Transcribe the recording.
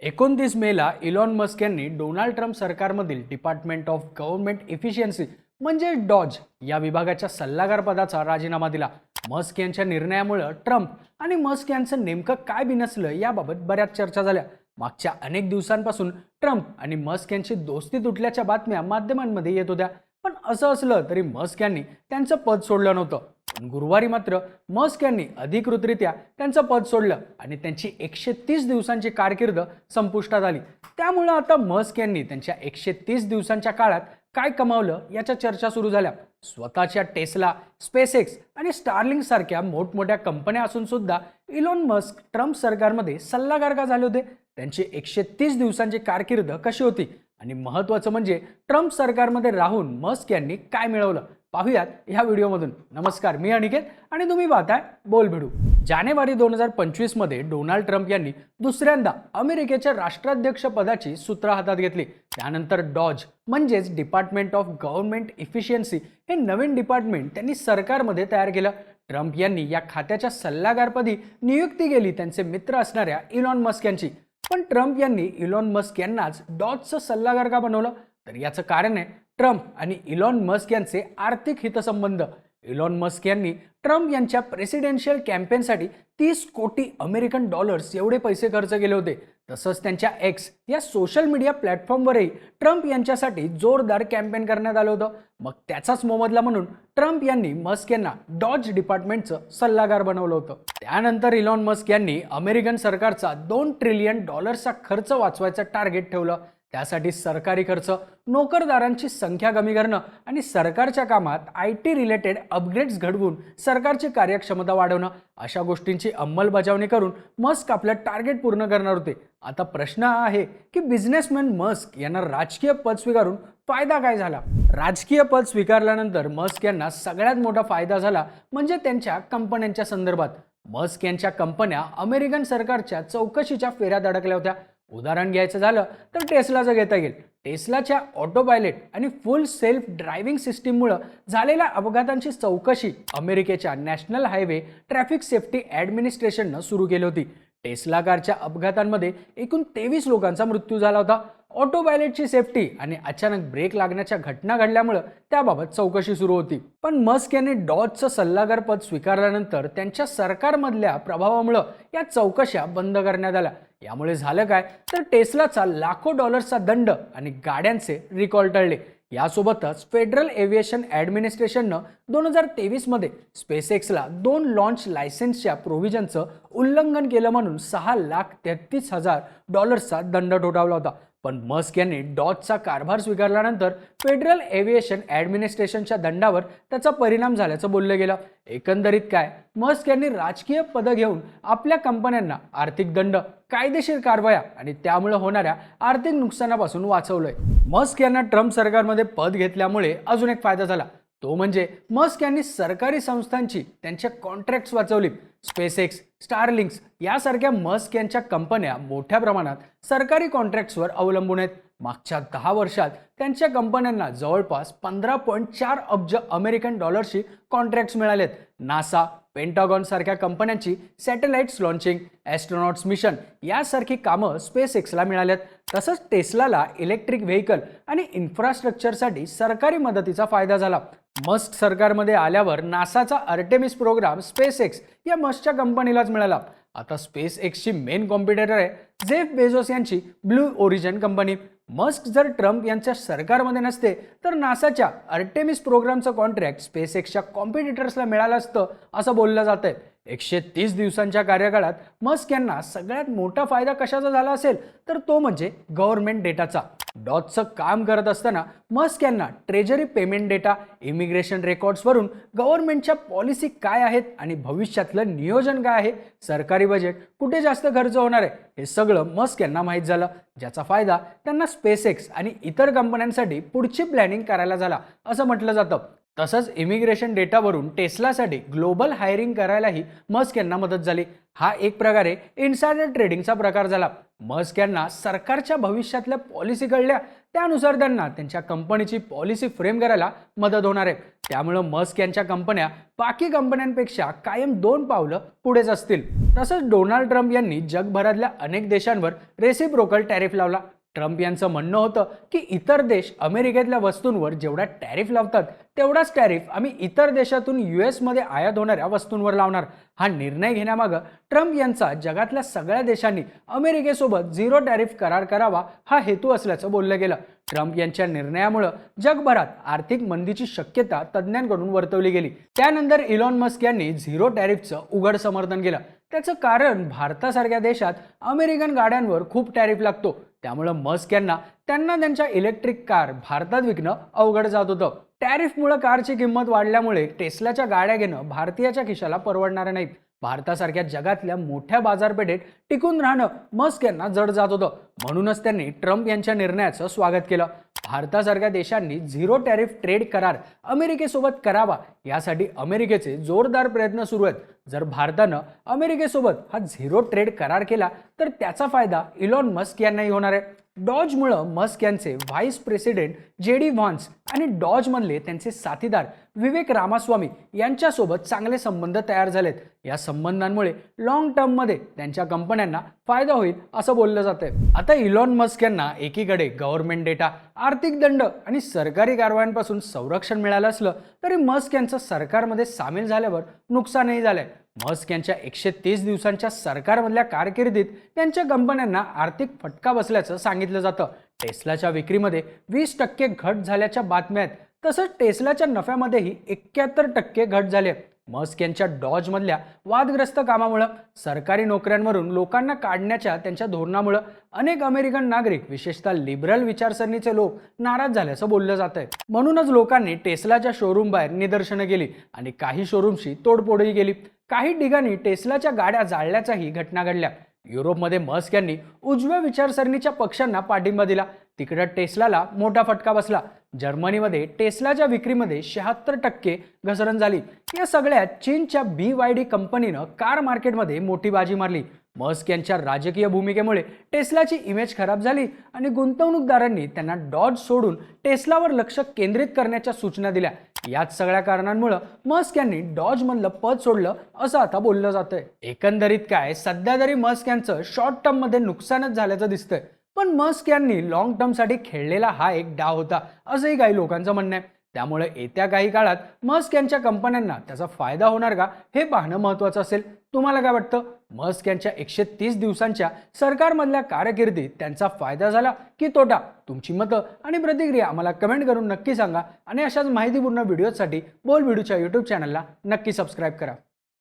एकोणतीस मेला Elon Musk यांनी डोनाल्ड ट्रम्प सरकारमधील डिपार्टमेंट ऑफ गव्हर्नमेंट इफिशियन्सी म्हणजे डॉज या विभागाच्या सल्लागार पदाचा राजीनामा दिला. मस्क यांच्या निर्णयामुळं ट्रम्प आणि मस्क यांचं नेमकं काय बिनसलं याबाबत बऱ्याच चर्चा झाल्या. मागच्या अनेक दिवसांपासून ट्रम्प आणि मस्क यांची दोस्ती तुटल्याच्या बातम्या माध्यमांमध्ये येत होत्या. पण असं असलं तरी मस्क यांनी त्यांचं पद सोडलं नव्हतं. पण गुरुवारी मात्र मस्क यांनी अधिकृतरित्या त्यांचं पद सोडलं आणि त्यांची एकशे तीस दिवसांची कारकीर्द संपुष्टात आली. त्यामुळं आता मस्क यांनी त्यांच्या एकशे तीस दिवसांच्या काळात काय कमावलं याच्या चर्चा सुरू झाल्या. स्वतःच्या टेस्ला स्पेसएक्स आणि स्टारलिंग सारख्या मोठमोठ्या कंपन्या असून सुद्धा इलॉन मस्क ट्रम्प सरकारमध्ये सल्लागार का झाले होते? त्यांची एकशे तीस दिवसांची कारकीर्द कशी होती? आणि महत्त्वाचं म्हणजे ट्रम्प सरकारमध्ये राहून मस्क यांनी काय मिळवलं? पाहूयात ह्या व्हिडिओमधून. नमस्कार मी अनिकेत आणि तुम्ही पाहताय बोल भिडू. जानेवारी दोन हजार पंचवीसमध्ये डोनाल्ड ट्रम्प यांनी दुसऱ्यांदा अमेरिकेच्या राष्ट्राध्यक्षपदाची सूत्र हातात घेतली. त्यानंतर डॉज म्हणजेच डिपार्टमेंट ऑफ गव्हर्नमेंट इफिशियन्सी हे नवीन डिपार्टमेंट त्यांनी सरकारमध्ये तयार केलं. ट्रम्प यांनी या खात्याच्या सल्लागारपदी नियुक्ती केली त्यांचे मित्र असणाऱ्या इलॉन मस्क यांची. पण ट्रम्प यांनी इलॉन मस्क यांनाच डॉजचं सल्लागार का बनवलं? तर याचं कारण आहे ट्रम्प आणि इलॉन मस्क यांचे आर्थिक हितसंबंध. इलॉन मस्क यांनी ट्रम्प यांच्या प्रेसिडेन्शियल कॅम्पेनसाठी तीस कोटी अमेरिकन डॉलर्स एवढे पैसे खर्च केले होते. तसंच त्यांच्या एक्स या सोशल मीडिया प्लॅटफॉर्मवरही ट्रम्प यांच्यासाठी जोरदार कॅम्पेन करण्यात आलं होतं. मग त्याचाच मोबदला म्हणून ट्रम्प यांनी मस्क यांना डॉज डिपार्टमेंटचं सल्लागार बनवलं होतं. त्यानंतर इलॉन मस्क यांनी अमेरिकन सरकारचा दोन ट्रिलियन डॉलर्सचा खर्च वाचवायचं टार्गेट ठेवलं. त्यासाठी सरकारी खर्च नोकरदारांची संख्या कमी करणं आणि सरकारच्या कामात आय टी रिलेटेड अपग्रेड्स घडवून सरकारची कार्यक्षमता वाढवणं अशा गोष्टींची अंमलबजावणी करून मस्क आपलं टार्गेट पूर्ण करणार होते. आता प्रश्न हा आहे की बिझनेसमॅन मस्क यांना राजकीय पद स्वीकारून फायदा काय झाला? राजकीय पद स्वीकारल्यानंतर मस्क यांना सगळ्यात मोठा फायदा झाला म्हणजे त्यांच्या कंपन्यांच्या संदर्भात. मस्क यांच्या कंपन्या अमेरिकन सरकारच्या चौकशीच्या फेऱ्यात अडकल्या होत्या. उदाहरण घ्यायचं झालं तर टेस्लाचं घेता येईल. टेस्लाच्या ऑटो पायलट आणि फुल सेल्फ ड्रायव्हिंग सिस्टीममुळं झालेल्या अपघातांची चौकशी अमेरिकेच्या नॅशनल हायवे ट्रॅफिक सेफ्टी ॲडमिनिस्ट्रेशननं सुरू केली होती. टेस्ला कारच्या अपघातांमध्ये एकूण तेवीस लोकांचा मृत्यू झाला होता. ऑटो पायलटची सेफ्टी आणि अचानक ब्रेक लागण्याच्या घटना घडल्यामुळं त्याबाबत चौकशी सुरू होती. पण मस्क यांनी डॉजचं सल्लागार पद स्वीकारल्यानंतर त्यांच्या सरकारमधल्या प्रभावामुळं या चौकशा बंद करण्यात आल्या. यामुळे झालं काय? तर टेस्लाचा लाखो डॉलर्सचा दंड आणि गाड्यांचे रिकॉल टळले. यासोबतच फेडरल एव्हिएशन ॲडमिनिस्ट्रेशननं दोन हजार तेवीसमध्ये स्पेसएक्सला दोन लॉन्च लायसन्सच्या प्रोव्हिजनचं उल्लंघन केलं म्हणून सहा लाख तेहतीस हजार डॉलर्सचा दंड ठोठावला होता. पण मस्क यांनी डॉजचा कारभार स्वीकारल्यानंतर फेडरल एव्हिएशन ॲडमिनिस्ट्रेशनच्या दंडावर त्याचा परिणाम झाल्याचं बोललं गेलं. एकंदरीत काय? मस्क यांनी राजकीय पदं घेऊन आपल्या कंपन्यांना आर्थिक दंड कायदेशीर कारवाया आणि त्यामुळे होणाऱ्या आर्थिक नुकसानापासून वाचवलंय. मस्क यांना ट्रम्प सरकारमध्ये पद घेतल्यामुळे अजून एक फायदा झाला. तो म्हणजे मस्क यांनी सरकारी संस्थांची त्यांच्या कॉन्ट्रॅक्ट्स वाचवली स्पेसएक्स स्टारलिंक्स यासारख्या मस्क यांच्या कंपन्या मोठ्या प्रमाणात सरकारी कॉन्ट्रॅक्ट्सवर अवलंबून आहेत. मागच्या दहा वर्षात त्यांच्या कंपन्यांना जवळपास पंधरा पॉईंट चार अब्ज अमेरिकन डॉलरशी कॉन्ट्रॅक्ट्स मिळालेत. नासा पेंटागॉन सारख्या कंपन्यांची सॅटेलाइट्स लॉन्चिंग ॲस्ट्रॉनॉट्स मिशन यासारखी कामं स्पेस एक्सला मिळाल्यात. तसंच टेस्लाला इलेक्ट्रिक व्हेकल आणि इन्फ्रास्ट्रक्चरसाठी सरकारी मदतीचा फायदा झाला. मस्क सरकारमध्ये आल्यावर नासाचा अर्टेमिस प्रोग्राम स्पेस एक्स या मस्कच्या कंपनीलाच मिळाला. आता स्पेस एक्सची मेन कॉम्पिटिटर आहे जेफ बेझोस यांची ब्लू ओरिजिन कंपनी मस्क जर ट्रम्प यांच्या सरकारमध्ये नसते तर नासाच्या अर्टेमिस प्रोग्रामचं कॉन्ट्रॅक्ट स्पेस एक्सच्या कॉम्पिटिटर्सला मिळालं असतं असं बोललं जात आहे एकशे तीस दिवसांच्या कार्यकाळात मस्क यांना सगळ्यात मोठा फायदा कशाचा झाला असेल? तर तो म्हणजे गव्हर्नमेंट डेटाचा. डॉटचं काम करत असताना मस्क यांना ट्रेजरी पेमेंट डेटा इमिग्रेशन रेकॉर्ड्सवरून गव्हर्नमेंटच्या पॉलिसी काय आहेत आणि भविष्यातलं नियोजन काय आहे? सरकारी बजेट कुठे जास्त खर्च होणार आहे? हे सगळं मस्क यांना माहीत झालं. ज्याचा फायदा त्यांना स्पेसएक्स आणि इतर कंपन्यांसाठी पुढची प्लॅनिंग करायला झाला. असं म्हटलं जातं. तसंच इमिग्रेशन डेटावरून टेस्लासाठी ग्लोबल हायरिंग करायलाही मस्क यांना मदत झाली. हा एक प्रकारे इन्सायडर ट्रेडिंगचा प्रकार झाला. मस्क यांना सरकारच्या भविष्यातल्या पॉलिसी कळल्या. त्यानुसार त्यांना त्यांच्या कंपनीची पॉलिसी फ्रेम करायला मदत होणार आहे. त्यामुळं मस्क यांच्या कंपन्या बाकी कंपन्यांपेक्षा कायम दोन पावलं पुढेच असतील. तसंच डोनाल्ड ट्रम्प यांनी जगभरातल्या अनेक देशांवर रेसिप्रोकल टॅरिफ लावला. ट्रम्प यांचं म्हणणं होतं की इतर देश अमेरिकेतल्या वस्तूंवर जेवढा टॅरिफ लावतात तेवढाच टॅरिफ आम्ही इतर देशातून यू एसमध्ये आयात होणाऱ्या वस्तूंवर लावणार. हा निर्णय घेण्यामागं ट्रम्प यांचा जगातल्या सगळ्या देशांनी अमेरिकेसोबत झिरो टॅरिफ करार करावा हा हेतू असल्याचं बोललं गेलं. ट्रम्प यांच्या निर्णयामुळं जगभरात आर्थिक मंदीची शक्यता तज्ज्ञांकडून वर्तवली गेली. त्यानंतर इलॉन मस्क यांनी झिरो टॅरिफचं उघड समर्थन केलं. त्याचं कारण भारतासारख्या देशात अमेरिकन गाड्यांवर खूप टॅरिफ लागतो. त्यामुळं मस्क यांना त्यांना त्यांच्या इलेक्ट्रिक कार भारतात विकणं अवघड जात होतं. टॅरिफमुळं कारची किंमत वाढल्यामुळे टेस्लाच्या गाड्या घेणं भारतीयाच्या खिशाला परवडणार नाहीत. भारतासारख्या जगातल्या मोठ्या बाजारपेठेत टिकून राहणं मस्क यांना जड जात होतं. म्हणूनच त्यांनी ट्रम्प यांच्या निर्णयाचं स्वागत केलं. भारतासारख्या देशांनी झिरो टॅरिफ ट्रेड करार अमेरिकेसोबत करावा यासाठी अमेरिकेचे जोरदार प्रयत्न सुरू आहेत. जर भारतानं अमेरिकेसोबत हा झिरो ट्रेड करार केला तर त्याचा फायदा इलॉन मस्क यांनाही होणार आहे. डॉजमुळं मस्क यांचे vice president J D Vance आणि डॉज म्हणले त्यांचे साथीदार विवेक रामास्वामी यांच्यासोबत चांगले संबंध तयार झालेत. या संबंधांमुळे लॉंग टर्ममध्ये त्यांच्या कंपन्यांना फायदा होईल असं बोललं जातंय. आता इलॉन मस्क यांना एकीकडे गव्हर्नमेंट डेटा आर्थिक दंड आणि सरकारी कारवायांपासून संरक्षण मिळालं असलं तरी मस्क यांचं सरकारमध्ये सामील झाल्यावर नुकसानही झालंय. मस्क यांच्या एकशे तीस दिवसांच्या सरकारमधल्या कारकिर्दीत त्यांच्या कंपन्यांना आर्थिक फटका बसल्याचं सांगितलं जातं. टेस्लाच्या विक्रीमध्ये वीस टक्के घट झाल्याच्या बातम्या आहेत तसंच टेस्लाच्या नफ्यामध्येही एक्क्याहत्तर टक्के घट झाली आहे. मस्क यांच्या डॉजमधल्या वादग्रस्त कामामुळं सरकारी नोकऱ्यांवरून लोकांना काढण्याच्या त्यांच्या धोरणामुळं अनेक अमेरिकन नागरिक विशेषतः लिबरल विचारसरणीचे लोक नाराज झाल्याचं बोललं जात आहे म्हणूनच लोकांनी टेस्लाच्या शोरूम बाहेर निदर्शनं केली आणि काही शोरूमशी तोडफोडही केली. काही ठिकाणी टेस्लाच्या गाड्या जाळल्याच्याही घटना घडल्या. युरोपमध्ये मस्क यांनी उजव्या विचारसरणीच्या पक्षांना पाठिंबा दिला. तिकडं टेस्लाला मोठा फटका बसला. जर्मनीमध्ये टेस्लाच्या विक्रीमध्ये शहात्तर टक्के घसरण झाली. या सगळ्यात चीनच्या बी वाय डी कंपनीनं कार मार्केटमध्ये मोठी बाजी मारली. मस्क यांच्या राजकीय भूमिकेमुळे टेस्लाची इमेज खराब झाली आणि गुंतवणूकदारांनी त्यांना डॉज सोडून टेस्लावर लक्ष केंद्रित करण्याच्या सूचना दिल्या. याच सगळ्या कारणांमुळं मस्क यांनी डॉजमधलं पद सोडलं असं आता बोललं जातंय. एकंदरीत काय सध्या तरी मस्क यांचं शॉर्ट टर्ममध्ये नुकसानच झाल्याचं दिसतंय. पण मस्क यांनी लॉंग टर्मसाठी खेळलेला हा एक डाव होता असंही काही लोकांचं म्हणणं आहे. त्यामुळे येत्या काही काळात मस्क यांच्या कंपन्यांना त्याचा फायदा होणार का हे पाहणं महत्त्वाचं असेल. तुम्हाला काय वाटतं? मस्क यांच्या एकशे तीस दिवसांच्या सरकारमधल्या कारकिर्दीत त्यांचा फायदा झाला की तोटा? तुमची मतं आणि प्रतिक्रिया आम्हाला कमेंट करून नक्की सांगा आणि अशाच माहितीपूर्ण व्हिडिओसाठी बोल व्हिडिओच्या यूट्यूब चॅनलला नक्की सबस्क्राईब करा.